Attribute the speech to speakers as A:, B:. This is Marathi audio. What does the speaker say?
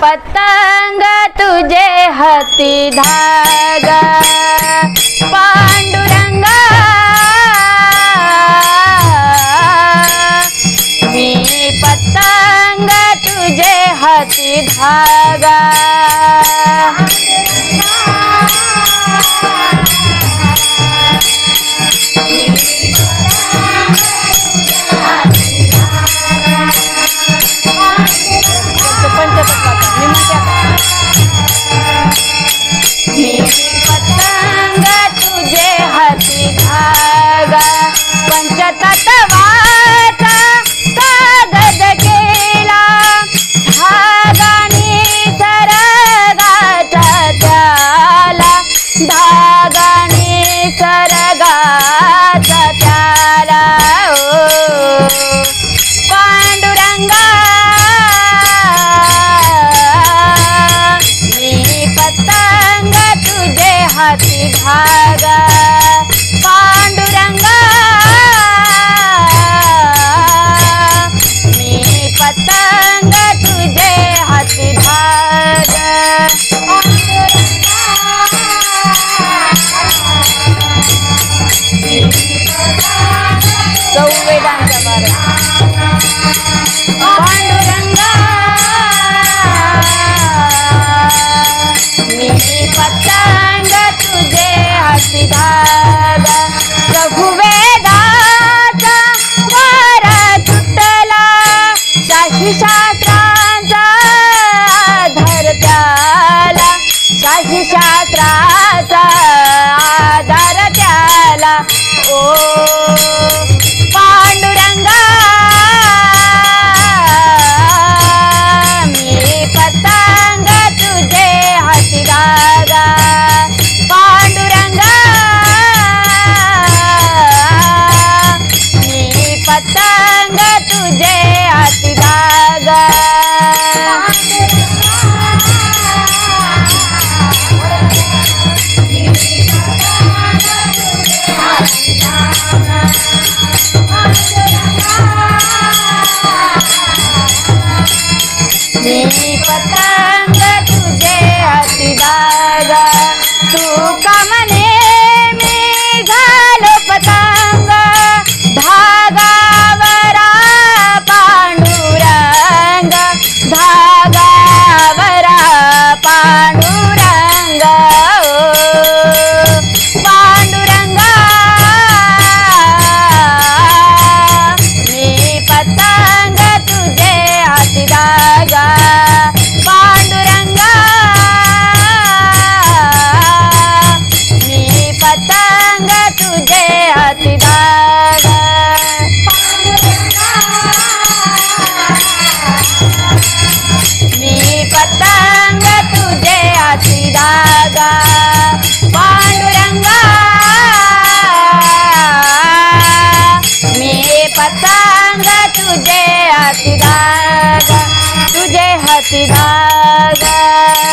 A: पतंग तुझे हती धागा। पांडुरंगा। मी पतंग तुझे हती धागा। पंच Lima हाती भागा पांडुरंगा. मी पतंग तुझे हाती भागा पांडुरंगा. मी पतंग Oh! पतंग तुझे हसीदारा। तू पतंग तुझे हाती दादा तुझे हाती दादा.